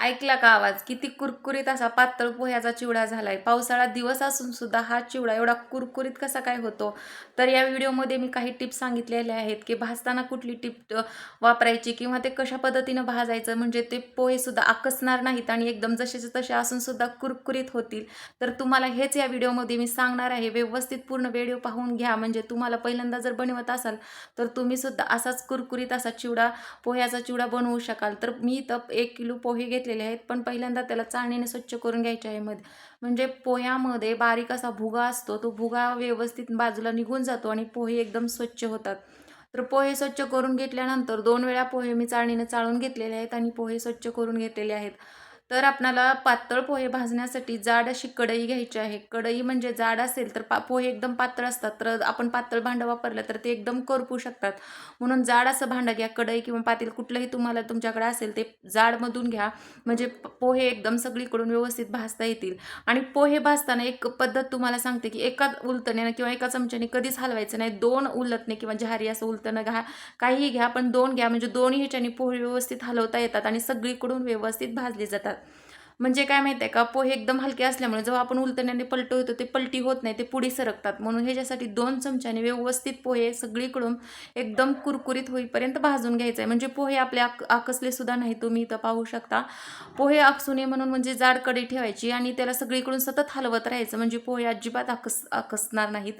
ऐकला का आवाज? किती कुरकुरीत असा पातळ पोह्याचा चिवडा झालाय. पावसाळा दिवस असून सुद्धा हा चिवडा एवढा कुरकुरीत कसा काय होतो? तर या व्हिडिओमध्ये मी काही टिप्स सांगितलेल्या आहेत की भाजताना कुठली टिप वापरायची किंवा ते कशा पद्धतीनं भाजायचं? म्हणजे ते पोहेसुद्धा आकसणार नाहीत आणि एकदम जसेचे तसे असूनसुद्धा कुरकुरीत होतील. तर तुम्हाला हेच या व्हिडिओमध्ये मी सांगणार आहे. व्यवस्थित पूर्ण व्हिडिओ पाहून घ्या. म्हणजे तुम्हाला पहिल्यांदा जर बनवत असाल तर तुम्हीसुद्धा असाच कुरकुरीत असा चिवडा पोह्याचा चिवडा बनवू शकाल. तर मी तर एक किलो पोहे घेतले घेतलेले आहेत पण पहिल्यांदा त्याला चाळणीने स्वच्छ करून घ्यायचे आहे मध्ये म्हणजे पोह्यामध्ये बारीक असा भुगा असतो तो भुगा व्यवस्थित बाजूला निघून जातो आणि पोहे एकदम स्वच्छ होतात. तर पोहे स्वच्छ करून घेतल्यानंतर दोन वेळा पोहे मी चाळणीने चाळून घेतलेले आहेत आणि पोहे स्वच्छ करून घेतलेले आहेत. तर आपणाला पातळ पोहे भाजण्यासाठी जाड अशी कढई घ्यायची आहे. कढई म्हणजे जाड असेल तर पा पोहे एकदम पातळ असतात. तर आपण पातळ भांडं वापरलं तर ते एकदम करपू शकतात. म्हणून जाड असं भांडं घ्या. कढई किंवा पातील कुठलंही तुम्हाला तुमच्याकडे असेल ते जाडमधून घ्या. म्हणजे पोहे एकदम सगळीकडून व्यवस्थित भाजता येतील. आणि पोहे भाजताना एक पद्धत तुम्हाला सांगते की एका उलतण्यानं किंवा एका चमच्याने कधीच हलवायचं नाही. दोन उलतणे किंवा जहारी असं उलटणं घ्या. काहीही घ्या पण दोन घ्या. म्हणजे दोन्ही ह्याच्याने पोहे व्यवस्थित हलवता येतात आणि सगळीकडून व्यवस्थित भाजले जातात. म्हणजे काय माहिती आहे का पोहे एकदम हलके असल्यामुळे जेव्हा आपण उलटण्याने पलट होतो ते पलटी होत नाही ते पुढे सरकतात. म्हणून ह्याच्यासाठी दोन चमच्याने व्यवस्थित पोहे सगळीकडून एकदम कुरकुरीत होईपर्यंत भाजून घ्यायचं आहे म्हणजे पोहे आपले आक आकसले सुद्धा नाही तुम्ही इथं पाहू शकता. पोहे आकसू नये म्हणून म्हणजे जाड कडी ठेवायची आणि त्याला सगळीकडून सतत हलवत राहायचं. म्हणजे पोहे अजिबात आकस आकसणार नाहीत.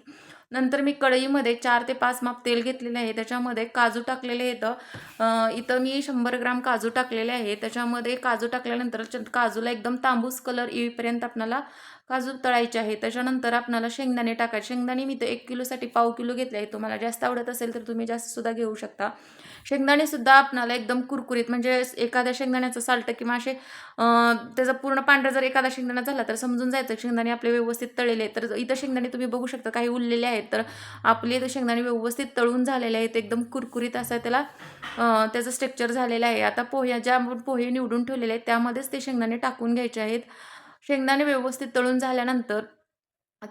नंतर मी कढईमध्ये चार ते पाच माप तेल घेतलेले आहे. त्याच्यामध्ये काजू टाकलेले आहेत. इथं मी शंभर ग्राम काजू टाकलेले आहे. त्याच्यामध्ये काजू टाकल्यानंतर काजूला एकदम तांबूस कलर येईपर्यंत आपल्याला काजू तळायचे आहे. त्याच्यानंतर आपणाला शेंगदाणे टाकायचे. शेंगदाणे मी तर एक किलोसाठी पाव किलो घेतले आहे तुम्हाला जास्त आवडत असेल तर तुम्ही जास्तसुद्धा घेऊ शकता. शेंगदाणेसुद्धा आपणाला एकदम कुरकुरीत म्हणजे एखाद्या शेंगदाण्याचं साल्ट किंवा असे त्याचा पूर्ण पांढरा जर एखादा शेंगदाणा झाला तर समजून जायचं. शेंगदाणे आपले व्यवस्थित तळलेले आहेत. तर इथं शेंगदाणे तुम्ही बघू शकता काही उरलेले आहेत. तर आपले इथं शेंगदाणे व्यवस्थित तळून झालेले आहेत. एकदम कुरकुरीत असं त्याला त्याचं स्ट्रक्चर झालेलं आहे. आता पोह्या ज्या पोहे निवडून ठेवलेले आहेत त्यामध्येच ते शेंगदाणे टाकून घ्यायचे आहेत. शेंगदाणे व्यवस्थित तळून झाल्यानंतर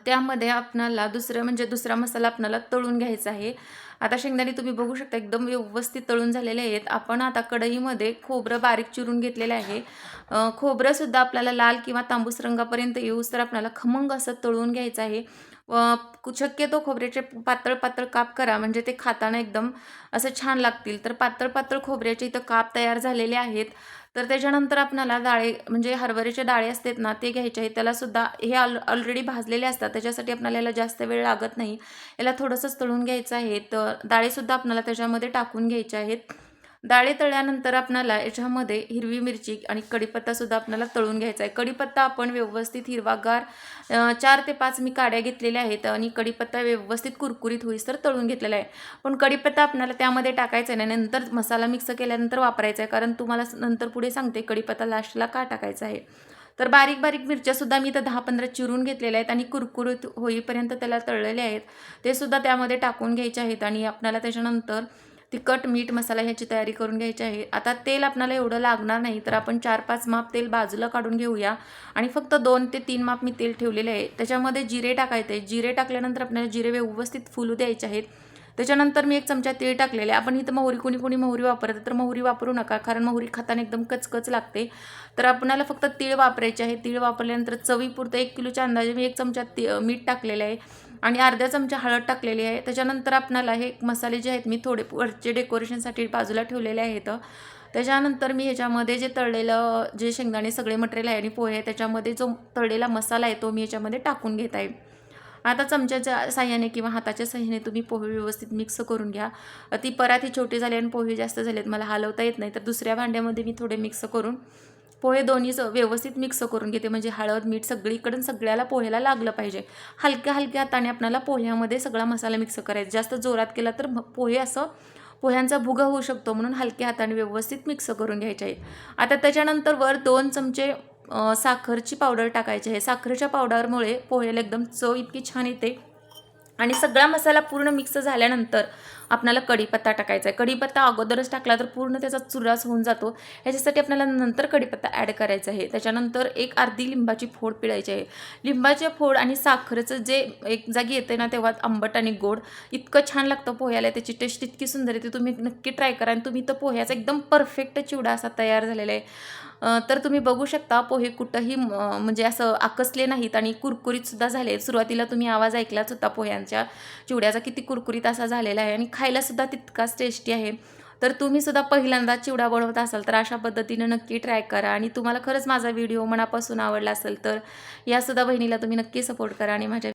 त्यामध्ये आपणाला दुसरं म्हणजे दुसरा मसाला आपणाला तळून घ्यायचा आहे. आता शेंगदाणे तुम्ही बघू शकता एकदम व्यवस्थित तळून झालेले आहेत. आपण आता कढईमध्ये खोबरं बारीक चिरून घेतलेलं आहे. खोबरंसुद्धा आपल्याला लाल किंवा तांबूस रंगापर्यंत येऊस तर आपल्याला खमंग असं तळून घ्यायचं आहे. व कु- शक्यतो खोबऱ्याचे पातळ पातळ काप करा म्हणजे ते खाताना एकदम असं छान लागतील. तर पातळ पातळ खोबऱ्याचे इथं काप तयार झालेले आहेत. तर त्याच्यानंतर आपणाला डाळे म्हणजे हरभऱ्याचे डाळे असतात ना ते घ्यायचे आहेत. त्यालासुद्धा हे ऑल ऑलरेडी भाजलेले असतात. त्याच्यासाठी आपल्याला याला जास्त वेळ लागत नाही. याला थोडंसंच तळून घ्यायचं आहे. तर डाळीसुद्धा आपल्याला त्याच्यामध्ये टाकून घ्यायचे आहेत. डाळे तळल्यानंतर आपणाला याच्यामध्ये हिरवी मिरची आणि कढीपत्तासुद्धा आपल्याला तळून घ्यायचा आहे. कढीपत्ता आपण व्यवस्थित हिरवागार चार ते पाच मी काड्या घेतलेल्या आहेत आणि कढीपत्ता व्यवस्थित कुरकुरीत होईसर तळून घेतलेला आहे. पण कडीपत्ता आपल्याला त्यामध्ये टाकायचा आहे नाही नंतर मसाला मिक्स केल्यानंतर वापरायचा आहे. कारण तुम्हाला नंतर पुढे सांगते कडीपत्ता लास्टला का टाकायचा आहे. तर बारीक बारीक मिरच्यासुद्धा मी तर दहा पंधरा चिरून घेतलेल्या आहेत आणि कुरकुरीत होईपर्यंत त्याला तळलेले आहेत. ते सुद्धा त्यामध्ये टाकून घ्यायचे आहेत आणि आपल्याला त्याच्यानंतर तिखट मीठ मसाला ह्याची तयारी करून घ्यायची आहे. आता तेल आपल्याला एवढं लागणार नाही तर आपण चार पाच माप तेल बाजूला काढून घेऊया. आणि फक्त दोन ते तीन माप मी तेल ठेवलेले आहे. त्याच्यामध्ये जिरे टाकायचे जिरे टाकल्यानंतर आपल्याला जिरे व्यवस्थित फुलू द्यायचे आहेत. त्याच्यानंतर मी एक चमचा तीळ टाकलेले आहे. आपण इथं मोहरी कोणी कोणी मोहरी वापरते तर मोहरी वापरू नका कारण मोहरी खाताना एकदम कचकच लागते. तर आपणाला फक्त तीळ वापरायचे आहे. तीळ वापरल्यानंतर चवीपुरतं एक किलोच्या अंदाजे मी एक चमचा ती मीठ टाकलेलं आहे. आणि अर्ध्या चमचा हळद टाकलेली आहे. त्याच्यानंतर आपणाला हे मसाले जे आहेत मी थोडे वरचे डेकोरेशनसाठी बाजूला ठेवलेले आहेत. त्याच्यानंतर मी ह्याच्यामध्ये जे तळलेलं जे शेंगदाणे सगळे मटेरियल आहे आणि पोहे त्याच्यामध्ये जो तळलेला मसाला आहे तो मी ह्याच्यामध्ये टाकून घेत आहे. आता चमच्याच्या साह्याने किंवा हाताच्या साह्याने तुम्ही पोहे व्यवस्थित मिक्स करून घ्या. ती परात ही छोटी झाली आणि पोहे जास्त झालेत मला हलवता येत नाही. तर दुसऱ्या भांड्यामध्ये मी थोडे मिक्स करून पोहे दोन्ही व्यवस्थित मिक्स करून घेते. म्हणजे हळद मीठ सगळीकडून सगळ्याला पोह्याला लागलं पाहिजे. हलक्या हलक्या हाताने आपल्याला पोह्यामध्ये सगळा मसाला मिक्स करायचा. जास्त जोरात केला तर पोहे असं पोह्यांचा भुगा होऊ शकतो म्हणून हलक्या हाताने व्यवस्थित मिक्स करून घ्यायचे आहे. आता त्याच्यानंतर वर दोन चमचे साखरची पावडर टाकायची आहे. साखरेच्या पावडरमुळे पोह्याला एकदम चव इतकी छान येते. आणि सगळा मसाला पूर्ण मिक्स झाल्यानंतर आपल्याला कढीपत्ता टाकायचा आहे. कढीपत्ता अगोदरच टाकला तर पूर्ण त्याचा चुरास होऊन जातो. ह्याच्यासाठी आपल्याला नंतर कढीपत्ता ॲड करायचा आहे. त्याच्यानंतर एक अर्धी लिंबाची फोड पिळायची आहे. लिंबाचे फोड आणि साखरेचं जे एक जागी येते ना तेव्हा आंबट आणि गोड इतकं छान लागतं पोह्याला. त्याची टेस्ट इतकी सुंदर येते. तुम्ही नक्की ट्राय करा आणि तुम्ही तर पोह्याचा एकदम परफेक्ट चिवडा असा तयार झालेला आहे. तर तुम्ही बघू शकता पोहे कुठंही म्हणजे असं आकसले नाहीत आणि कुरकुरीतसुद्धा झाले सुरुवातीला तुम्ही आवाज ऐकलाच होता पोह्यांच्या. चिवड्याचा किती कुरकुरीत असा झालेला आहे आणि खायलासुद्धा तितकाच टेस्टी आहे. तर तुम्ही सुद्धा पहिल्यांदा चिवडा बनवत असाल तर अशा पद्धतीनं नक्की ट्राय करा. आणि तुम्हाला खरंच माझा व्हिडिओ मनापासून आवडला असेल तर यासुद्धा बहिणीला तुम्ही नक्की सपोर्ट करा आणि माझ्या